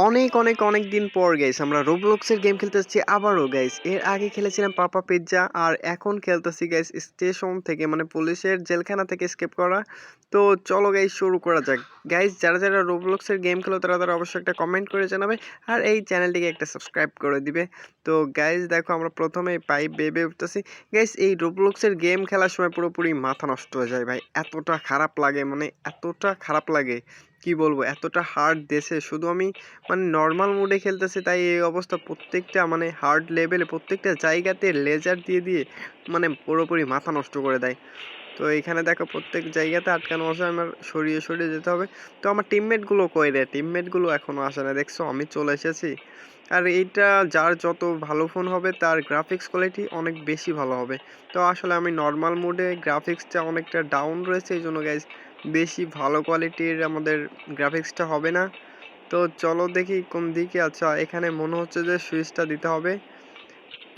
অনেক অনেক অনেক দিন পর গাইস আমরা রোবলক্সের গেম খেলতে আবারও গাইস এর আগে খেলেছিলাম পাপা পিৎজা আর এখন খেলতেছি গাইস স্টেশন থেকে মানে পুলিশের জেলখানা থেকে স্কেপ করা। তো চলো গাইস শুরু করা যাক। গাইস যারা যারা রোবলক্সের গেম খেলো, তারা তারা অবশ্যই একটা কমেন্ট করে জানাবে আর এই চ্যানেলটিকে একটা সাবস্ক্রাইব করে দিবে। তো গাইস দেখো, আমরা প্রথমে পাইপ বেবে উঠতেছি। গাইস এই রোবলক্সের গেম খেলার সময় পুরোপুরি মাথা নষ্ট হয়ে যায়, ভাই। এতটা খারাপ লাগে মানে এতটা খারাপ লাগে। কি বলব? এতটা হার্ড দেশে। শুধু আমি মানে নর্মাল মোডে খেলতেছি, তাই এই অবস্থা প্রত্যেকটা মানে হার্ড লেভেলে প্রত্যেকটা জায়গাতে লেজার দিয়ে দিয়ে মানে পুরোপুরি মাথা নষ্ট করে দেয়। তো এখানে দেখো প্রত্যেক জায়গাতে আটকানো আছে, আমার সরিয়ে সরিয়ে যেতে হবে। তো আমার টিমমেটগুলো কই রে? টিমমেটগুলো এখনও আসে না। দেখছ, আমি চলে এসেছি। আর এইটা যার যত ভালো ফোন হবে, তার গ্রাফিক্স কোয়ালিটি অনেক বেশি ভালো হবে। তো আসলে আমি নর্মাল মোডে গ্রাফিক্সটা অনেকটা ডাউন রয়েছে এই জন্য গাইজ বেশি ভালো কোয়ালিটির আমাদের গ্রাফিক্সটা হবে না। তো চলো দেখি কোন দিকে আচ্ছা এখানে মনে হচ্ছে যে সুইচটা দিতে হবে।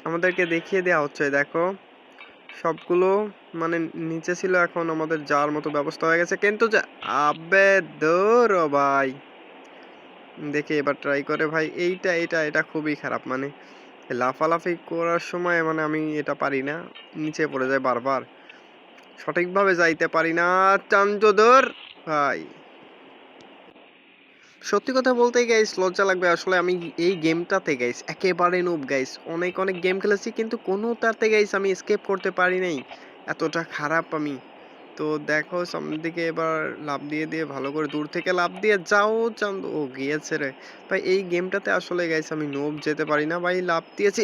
আমাদেরকে দেখিয়ে দেওয়া হচ্ছে, দেখো। সবগুলো মানে নিচে ছিল, এখন আমাদের যার মতো ব্যবস্থা হয়ে গেছে। কিন্তু যা, আবে দৌড় ভাই। দেখি এবার ট্রাই করে ভাই, এইটা এটা এটা খুবই খারাপ মানে। লাফালাফি করার সময় মানে আমি এটা পারি না। নিচে পড়ে যায় বারবার। সঠিকভাবে যাইতে পারি না চাঞ্চোদর ভাই। সত্যি কথা বলতে গাইস লজ্জা লাগবে। আসলে আমি এই গেমটাতে গাইস একেবারে নুব গাইস অনেক অনেক গেম খেলেছি, কিন্তু কোনোটাতে গাইস আমি স্কেপ করতে পারি নাই। এতটা খারাপ আমি। তো দেখো, সামনের দিকে এবার লাভ দিয়ে দিয়ে, ভালো করে দূর থেকে লাভ দিয়ে যাও, চান্দ। ও গিয়েছে রে। ভাই, এই গেমটাতে আসলে গাইস আমি নোব যেতে পারি না। ভাই, লাভ দিয়েছি।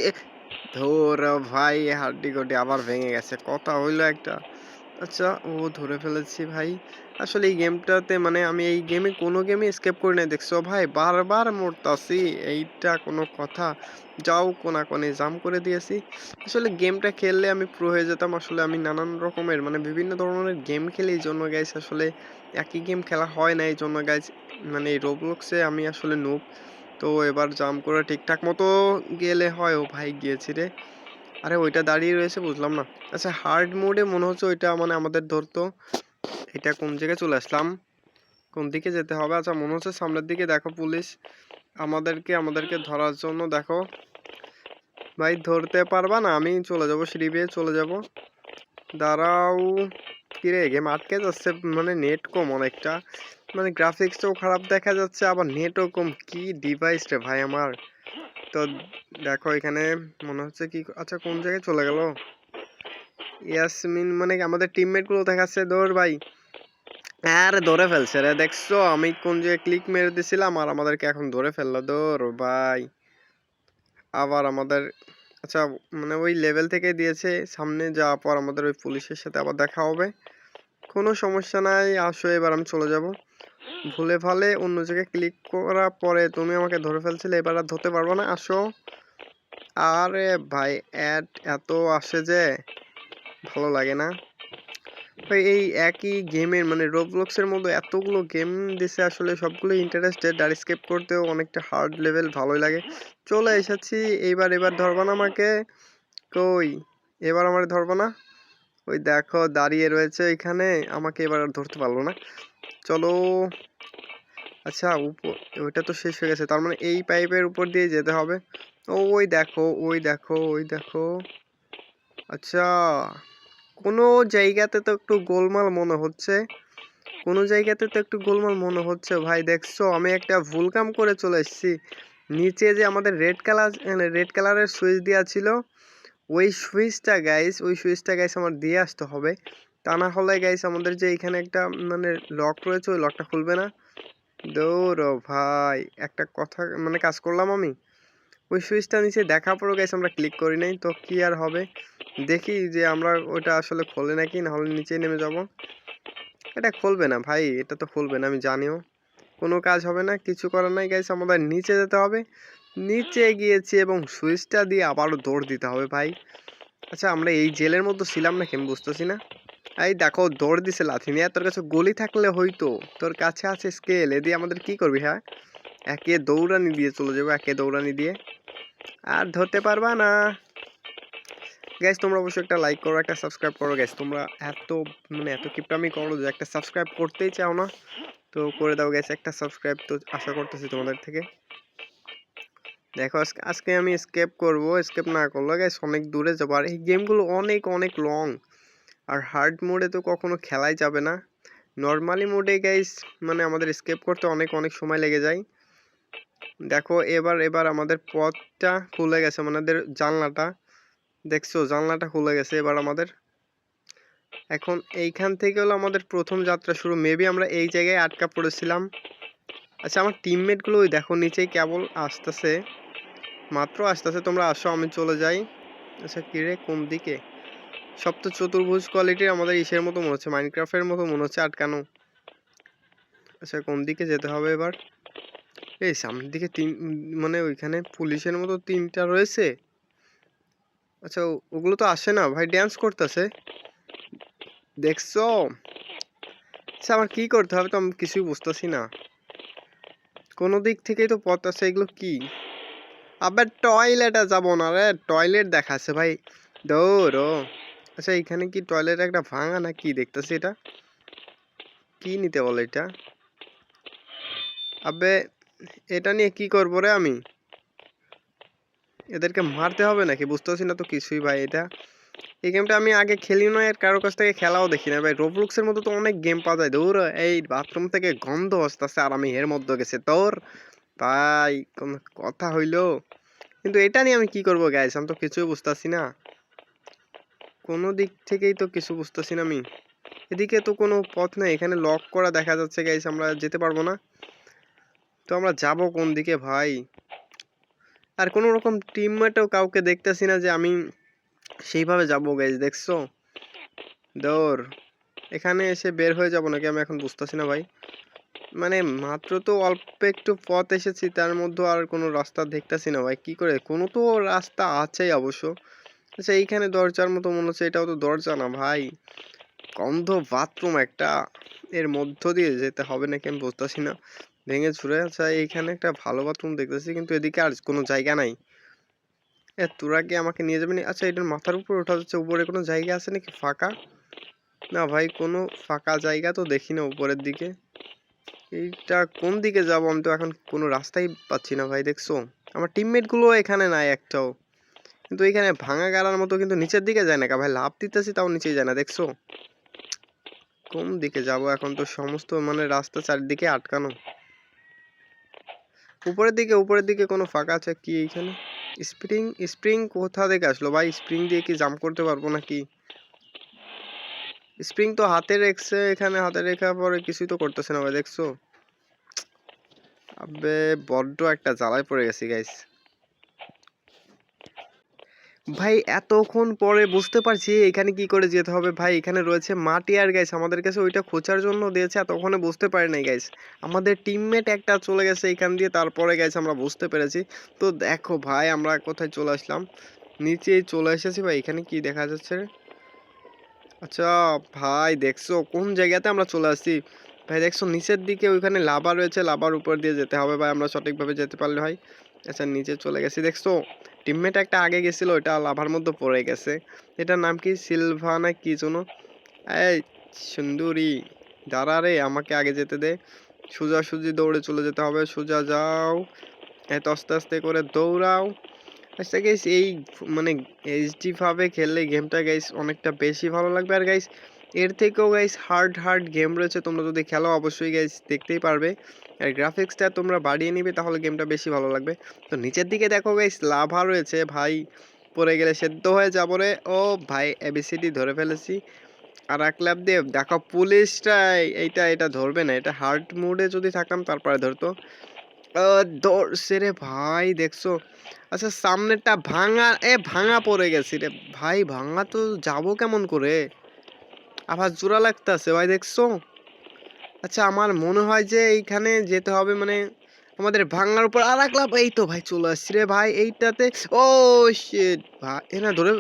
ধর, ভাই হাড্ডি গড্ডি আবার ভেঙে গেছে। কথা হইল একটা। আচ্ছা ও ধরে ফেলেছি ভাই। আসলে এই গেমটাতে মানে আমি এই গেমে কোনো গেমে স্কেপ করি না দেখছ ভাই? বারবার মরতাছি, এইটা কোনো কথা। যাও কোনা কোনে জাম করে দিয়েছি। আসলে গেমটা খেললে আমি প্রো হয়ে যেতাম। আসলে আমি নানান রকমের মানে বিভিন্ন ধরনের গেম খেলি। এই জন্য গাইস আসলে একই গেম খেলা হয় না। এই জন্য গাইস মানে এই রোবলক্সে আমি আসলে নুব তো এবার জাম করে ঠিকঠাক মতো গেলে হয়। ও ভাই গিয়েছি রে। আরে ওইটা দাঁড়িয়ে রয়েছে, বুঝলাম না। আচ্ছা হার্ড মোডে মনে হচ্ছে ওইটা মানে আমাদের ধরতো। এটা কোন জায়গায় চলে আসলাম? কোন দিকে যেতে হবে? আচ্ছা মনে হচ্ছে সামনের দিকে দেখো পুলিশ আমাদেরকে আমাদেরকে ধরার জন্য দেখো। ভাই, ধরতে পারবা না? আমি চলে যাব, সিঁড়ি বেয়ে চলে যাব। দাঁড়াও। কিরে গেম আটকে যাচ্ছে মানে নেট কম অনেকটা। মানে গ্রাফিক্সটাও খারাপ দেখা যাচ্ছে, আবার নেটও কম। কি ডিভাইস রে ভাই আমার? তো দেখো এখানে মনে হচ্ছে কি আচ্ছা কোন জায়গায় চলে গেল? ইয়াসমিন মানে আমাদের টিমমেটগুলো দেখাচ্ছে? দৌড় ভাই। আরে ধরে ফেলছে রে। দেখছ, আমি কোন জায়গায় ক্লিক মেরে দিছিলাম আর আমাদেরকে এখন ধরে ফেলল। দৌড় ভাই। আবার আমাদের আচ্ছা মানে ওই লেভেল থেকে দিয়েছে। সামনে যাওয়ার পর আমাদের ওই পুলিশের সাথে আবার দেখা হবে। কোনো সমস্যা নাই। আসো, এবার আমি চলে যাব। ভুলে ভালে অন্য জায়গায় ক্লিক করার পরে তুমি আমাকে ধরে ফেলছিলে, এবার আর ধরতে পারব না, আসো। আরে ভাই অ্যাড এত আসে যে, ভালো লাগে না। ভাই, এই একই গেমের মানে রোবলক্সের মতো এতগুলো গেম দিছে, আসলে সবগুলো ইন্টারেস্টেড আর স্কেপ করতেও অনেকটা হার্ড লেভেল ভালোই লাগে। চলে এসেছি, এইবার, এবার ধরবা না আমাকে। কই? এবার আমার ধরবা না? ওই দেখো, দাঁড়িয়ে রয়েছে এখানে। আমাকে এবার আর ধরতে পারল না। চলো। আচ্ছা উপর ওইটা তো শেষ হয়ে গেছে। তার মানে এই পাইপের উপর দিয়ে যেতে হবে। ওই দেখো ওই দেখো ওই দেখো। আচ্ছা কোনো জায়গাতে তো একটু গোলমাল মনে হচ্ছে। কোনো জায়গাতে তো একটু গোলমাল মনে হচ্ছে। ভাই, দেখছ? আমি একটা ভুল কাম করে চলে এসেছি। নিচে যে আমাদের রেড কালার, রেড কালারের সুইচ দেওয়া ছিল ওই সুইচটা গাইস ওই সুইচটা গাইস আমার দিয়ে আসতে হবে। তা না হলে গাইস আমাদের যে এখানে একটা মানে লক রয়েছে, ওই লকটা খুলবে না। দৌড় ভাই, একটা কথা মানে কাজ করলাম আমি। ওই সুইচটা নিচে দেখা পড়ো গাইস আমরা ক্লিক করি নাই, তো কি আর হবে? দেখি যে আমরা ওটা আসলে খোলে নাকি, না হলে নিচে নেমে যাব। এটা খুলবে না ভাই, এটা তো খুলবে না, আমি জানিও। কোনো কাজ হবে না, কিছু করার নাই গাইস আমাদের নিচে যেতে হবে। নিচে গিয়েছি এবং সুইচটা দিয়ে আবারও দৌড় দিতে হবে ভাই। আচ্ছা আমরা এই জেলের মধ্যে ছিলাম নাকি আমি বুঝতেছি না। এই দেখো, দৌড় দিছে লাথি নিয়ে। তোর কাছে গলি থাকলে হয়তো। তোর কাছে আছে স্কেল এ দিয়ে আমাদের কি করবি হ্যাঁ? একে দৌড়ানি দিয়ে চলে যাব, একে দৌড়ানি দিয়ে। আর ধরতে পারবা না। গ্যাস তোমরা অবশ্যই একটা লাইক করো, একটা সাবস্ক্রাইব করো। গ্যাস তোমরা এত মানে এত কিপটামি করো যে একটা সাবস্ক্রাইব করতেই চাও না। তো করে দাও গ্যাস একটা সাবস্ক্রাইব তো আশা করতেছি তোমাদের থেকে। দেখো, আজকে আমি স্কেপ করব স্কেপ না করলে গাইস অনেক দূরে যাব। আর এই গেমগুলো অনেক অনেক লং আর হার্ড মোডে তো কখনো খেলাই যাবে না। নর্মালি মোডে গাইস মানে আমাদের স্কেপ করতে অনেক অনেক সময় লেগে যায়। দেখো, এবার এবার আমাদের পথটা খুলে গেছে আমাদের জানলাটা। দেখছ, জানলাটা খুলে গেছে এবার আমাদের। এখন এইখান থেকে হলো আমাদের প্রথম যাত্রা শুরু। মেবি আমরা এই জায়গায় আটকা পড়েছিলাম। আচ্ছা আমার টিমমেটগুলো ওই দেখো নিচে কেবল আসতেছে। মাত্র আসতেছে, তোমরা আসো, আমি চলে যাই। আচ্ছা কিরে কোন দিকে? সব তো চতুর্ভুজ কোয়ালিটির আমাদের ইসের মতো মনে হচ্ছে মাইনক্রাফটের মতো মনে হচ্ছে আটকানো। আচ্ছা কোন দিকে যেতে হবে এবার? এই সামনের দিকে তিন মানে ওইখানে পুলিশের মতো তিনটা রয়েছে। আচ্ছা ওগুলো তো আসে না, ভাই ড্যান্স করতেছে। দেখছ? আচ্ছা আমার কি করতে হবে তো আমি কিছুই বুঝতেছি না। কোনো দিক থেকেই তো পথ আছে, এগুলো কি? আবার টয়লেটে যাব না রে টয়লেট দেখাচ্ছে ভাই। দৌড়ো আচ্ছা এখানে কি টয়লেট একটা ভাঙা না কি? দেখতেছি এটা। কি নিতে বলে এটা? আবে, এটা নিয়ে কি করব রে আমি? এদেরকে মারতে হবে নাকি? বুঝতেছি না তো কিছুই ভাই এটা। এই গেমটা আমি আগে খেলি না এর কারও কাছ থেকে খেলাও দেখি না ভাই রোবলুক্সের মতো তো অনেক গেম পাওয়া যায়। দৌড়, এই বাথরুম থেকে গন্ধ আসতেছে, আর আমি এর মধ্যে গেছে। তোর ভাই, কোন কথা হইল? কিন্তু এটা নিয়ে আমি কি করব গাইস আমি তো কিছুই বুঝতেছি না। কোনো দিক থেকেই তো কিছু বুঝতেছি না আমি। এদিকে তো কোনো পথ নেই, এখানে লক করা দেখা যাচ্ছে গাইস আমরা যেতে পারব না। তো আমরা যাব কোন দিকে, ভাই? আর কোনো রকম টিমমেটও কাউকে দেখতেছি না যে আমি সেইভাবে যাব গাইস দেখছ? দৌড়। এখানে এসে বের হয়ে যাব নাকি আমি এখন বুঝতেছি না ভাই। মানে মাত্র তো অল্প একটু পথ এসেছি, তার মধ্যে আর কোনো রাস্তা দেখতেছি না ভাই। কি করে? কোনো তো রাস্তা আছেই অবশ্য। আচ্ছা এইখানে দরজার মতো মনে হচ্ছে এটাও তো দরজা না ভাই। গন্ধ বাথরুম একটা। এর মধ্য দিয়ে যেতে হবে নাকি আমি বুঝতেছি না। ভেঙে ছুড়ে আচ্ছা এইখানে একটা ভালো বাথরুম দেখতেছি, কিন্তু এদিকে আর কোনো জায়গা নাই। এ তোরা কি আমাকে নিয়ে যাবি না? আচ্ছা এটার মাথার উপর ওঠা যাচ্ছে, উপরে কোনো জায়গা আছে নাকি ফাঁকা? না ভাই, কোনো ফাঁকা জায়গা তো দেখি না উপরের দিকে। এইটা কোন দিকে যাব? আমি তো এখন কোনো রাস্তাই পাচ্ছি না ভাই, দেখছ? আমার টিমমেটগুলো এখানে নাই একটাও। কিন্তু এখানে ভাঙা গাড়ার মতো কিন্তু নিচের দিকে যায় না কা ভাই? লাভ দিতেছি, তাও নিচে যায় না, দেখছ? কোন দিকে যাব এখন তো? সমস্ত মানে রাস্তা চারিদিকে আটকানো। উপরের দিকে উপরের দিকে কোনো ফাঁকা আছে কি এইখানে? স্প্রিং স্প্রিং কোথা থেকে আসলো? ভাই, স্প্রিং দিয়ে কি জাম্প করতে পারব নাকি? স্প্রিং তো হাতে রেখছে, এখানে হাতে রেখার পরে কিছুই তো করতেছে না ভাই, দেখছ? আবে, বড্ড একটা জ্বালায় পড়ে গেছি গাইস ভাই, এতক্ষণ পরে বুঝতে পারছি এখানে কি করে যেতে হবে। ভাই, এখানে রয়েছে মাটি আর গাইস আমাদের কাছে ওইটা খোঁচার জন্য দিয়েছে এতক্ষণে বুঝতে পারি নাই গাইস আমাদের টিমমেট একটা চলে গেছে এখান দিয়ে, তারপরে গাইস আমরা বুঝতে পেরেছি। তো দেখো ভাই, আমরা কোথায় চলে আসলাম? নিচেই চলে এসেছি ভাই, এখানে কি দেখা যাচ্ছে? আচ্ছা ভাই, দেখছ কোন জায়গাতে আমরা চলে আসছি? ভাই, দেখছ নিচের দিকে ওইখানে লাভা রয়েছে, লাভার উপর দিয়ে যেতে হবে ভাই, আমরা সঠিকভাবে যেতে পারলে হয় আচ্ছা নিচে চলে গেছি, দেখছ? টিমমেট একটা আগে গেছিল ওটা লাভার মধ্যে পড়ে গেছে। এটার নাম কি? সিলভা না কি যেন? এই সুন্দরী, দাঁড়া রে, আমাকে আগে যেতে দে। সোজাসুজি দৌড়ে চলে যেতে হবে। সোজা যাও, এত আস্তে আস্তে করে দৌড়াও। আচ্ছা গাইস এই মানে এইচডি ভাবে খেললে গেমটা গাইস অনেকটা বেশি ভালো লাগবে। আর গাইস এর থেকেও গাইস হার্ড হার্ড গেম রয়েছে। তোমরা যদি খেলো, অবশ্যই গাইস দেখতেই পারবে। আর গ্রাফিক্সটা তোমরা বাড়িয়ে নিবে, তাহলে গেমটা বেশি ভালো লাগবে। তো নিচের দিকে দেখো গাইস লাভা রয়েছে। ভাই পড়ে গেলে সেদ্ধ হয়ে যাব রে। ও ভাই এবিসিডি ধরে ফেলেছি। আর এক ল্যাব দিয়ে, দেখো পুলিশটা এইটা, এটা ধরবে না। এটা হার্ড মোডে যদি থাকতাম, তারপরে ধরতো। ধরছে রে ভাই, দেখছ? আচ্ছা সামনেরটা ভাঙা, এ ভাঙা পড়ে গেছি রে। ভাই, ভাঙা তো যাব কেমন করে? আবার জোড়া লাগতেছে, ভাই দেখছ? আচ্ছা আমার মনে হয় যে এইখানে যেতে হবে মানে আমাদের ভাঙার উপর আর এক লাভ এই তো ভাই চলে আসছি রে ভাই, এইটাতে ও শিট ভাই, এ না, ধরে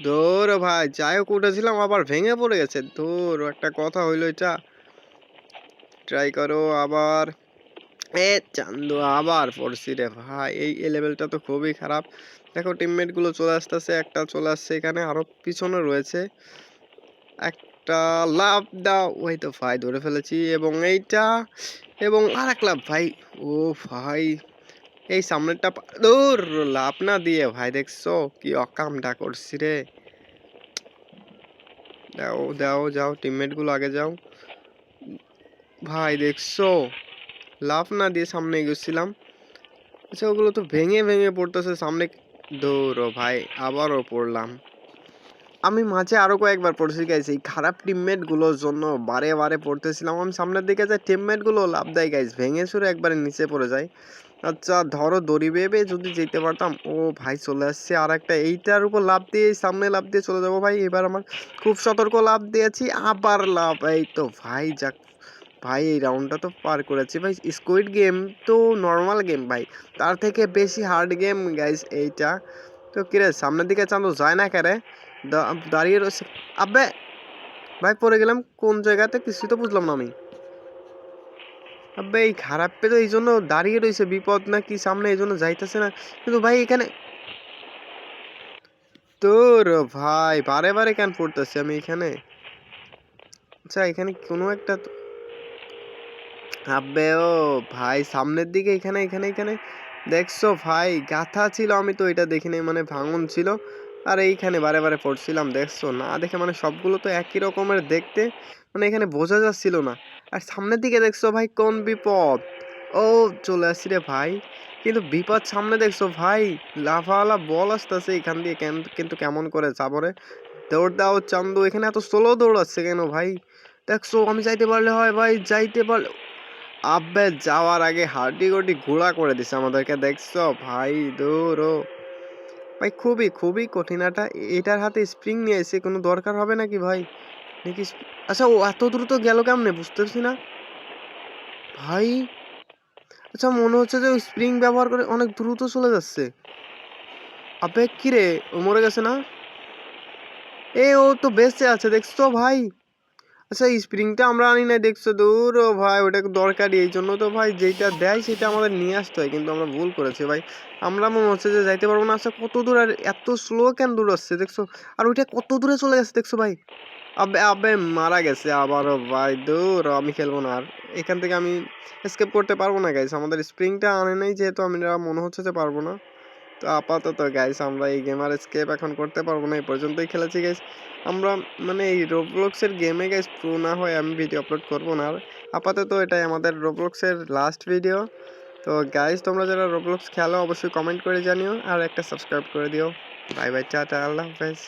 ধর ভাই, যাই হোক উঠেছিলাম আবার ভেঙে পড়ে গেছে। ধর, একটা কথা হইল এটা। ট্রাই করো আবার। এ, চান্দু, আবার পড়ছি রে ভাই। এই লেভেলটা তো খুবই খারাপ। দেখো টিমমেটগুলো চলে আসতেছে, একটা চলে আসছে এখানে, আরও পিছনে রয়েছে। একটা লাভ দাও। ওই তো ভাই, ধরে ফেলেছি। এবং এইটা, এবং আর এক লাভ ভাই। ও ভাই, এই সামনেরটা দূর, লাভ না দিয়ে ভাই, দেখছ? কি অকামটা করছি রে। দাও দাও, যাও টিমমেটগুলো আগে যাও। ভাই, দেখছ? লাভ না দিয়ে সামনে এগোচ্ছিলাম। আচ্ছা ওগুলো তো ভেঙে ভেঙে পড়তেছে। সামনে দৌড়ো ভাই, আবারও পড়লাম। আমি মাঝে আরও কয়েকবার পড়ছি গাইছি এই খারাপ টিমমেটগুলোর জন্য বারে বারে পড়তেছিলাম। আমি সামনের দিকে যাই টিমমেটগুলো লাভ দেয় গাইস ভেঙে চুরে একবারে নিচে পড়ে যায়। আচ্ছা ধরো দড়ি বেবে যদি যেতে পারতাম, ও ভাই চলে আসছে আর একটা এইটার উপর লাভ দিয়ে, সামনে লাভ দিয়ে চলে যাব ভাই। এবার আমার খুব সতর্ক লাভ দিয়েছি, আবার লাভ এই তো ভাই যাক। ভাই, এই রাউন্ডটা তো পার করেছি। ভাই স্কুইড গেম তো নর্মাল গেম ভাই, তার থেকে বেশি হার্ড গেম গাইস এইটা। তো কিরে, সামনের দিকে চাঁদো যায় না কেরে? দাঁড়িয়ে রয়েছে। আবে ভাই পড়ে গেলাম, কোন জায়গাতে কিছুই তো বুঝলাম না আমি। আবে এই খারাপ পে তো এই জন্য দাঁড়িয়ে রয়েছে, বিপদ না কি সামনে এই জন্য যাইতেছে না। কিন্তু ভাই, এখানে তোর ভাই, বারে বারে কেন পড়তেছি আমি এখানে? আচ্ছা এখানে কোনো একটা তো- আবে ও ভাই, সামনের দিকে এখানে এখানে এখানে। দেখছ ভাই, গাথা ছিল, আমি তো এটা দেখিনি মানে ভাঙন ছিল। আর এইখানে বারে বারে পড়ছিলাম, দেখছ? না দেখে মানে সবগুলো তো একই রকমের দেখতে মানে এখানে বোঝা যাচ্ছিল না। আর সামনের দিকে দেখছ ভাই, কোন বিপদ? ও, চলে আসছি রে ভাই। কিন্তু বিপদ সামনে দেখছ ভাই লাফাওয়ালা বল আসতেছে এখান দিয়ে, কেন- কিন্তু কেমন করে যাব রে? দৌড় দাও চান্দু, এখানে এত স্লো দৌড়াচ্ছে কেন ভাই? দেখছ, আমি যাইতে পারলে হয় ভাই, যাইতে পারলে আব্বে যাওয়ার আগে হাড্ডি গড্ডি ঘোড়া করে দিছে আমাদেরকে, দেখছ? ভাই, দৌড়ো। ভাই, খুবই খুবই কঠিনাটা এটার হাতে স্প্রিং নিয়ে এসে কোনো দরকার হবে নাকি ভাই? নাকি আচ্ছা ও এত দ্রুত গেল কেমনে? বুঝতে পারছি না। ভাই আচ্ছা মনে হচ্ছে যে স্প্রিং ব্যবহার করে অনেক দ্রুত চলে যাচ্ছে। আবে কি রে ও মরে গেছে না? এ, ও তো বেঁচে আছে, দেখছ ভাই? আচ্ছা স্প্রিংটা আমরা আনি নাই, দেখছ দূর ও ভাই, ওটা দরকারি। এই জন্য তো ভাই যেটা দেয় সেটা আমাদের নিয়ে আসতে হয়। কিন্তু আমরা ভুল করেছি ভাই। আমরা মনে হচ্ছে যে যাইতে পারব না। আচ্ছা কত দূর আর এত স্লো কেন দূর আসছে, দেখছ? আর ওইটা কত দূরে চলে গেছে, দেখছ ভাই? আবে আবে, মারা গেছে আবারও ভাই। দূর, আমি খেলব না। আর এখান থেকে আমি এসকেপ করতে পারব না গাইস আমাদের স্প্রিংটা আনে নাই, যেহেতু আমরা মনে হচ্ছে যে পারব না। তো আপাতত গাইস আমরা এই গেম আর স্কেপ এখন করতে পারব না, এই পর্যন্তই খেলেছি গাইস আমরা মানে এই রোবলক্সের গেমে গাইস প্রো না হয়ে আমি ভিডিও আপলোড করব না। আর আপাতত এটাই আমাদের রোবলক্সের লাস্ট ভিডিও তো গাইস তোমরা যারা রোবলক্স খেলো, অবশ্যই কমেন্ট করে জানিও। আর একটা সাবস্ক্রাইব করে দিও। বাই বাই টাটা, আল্লাহ হাফেজ।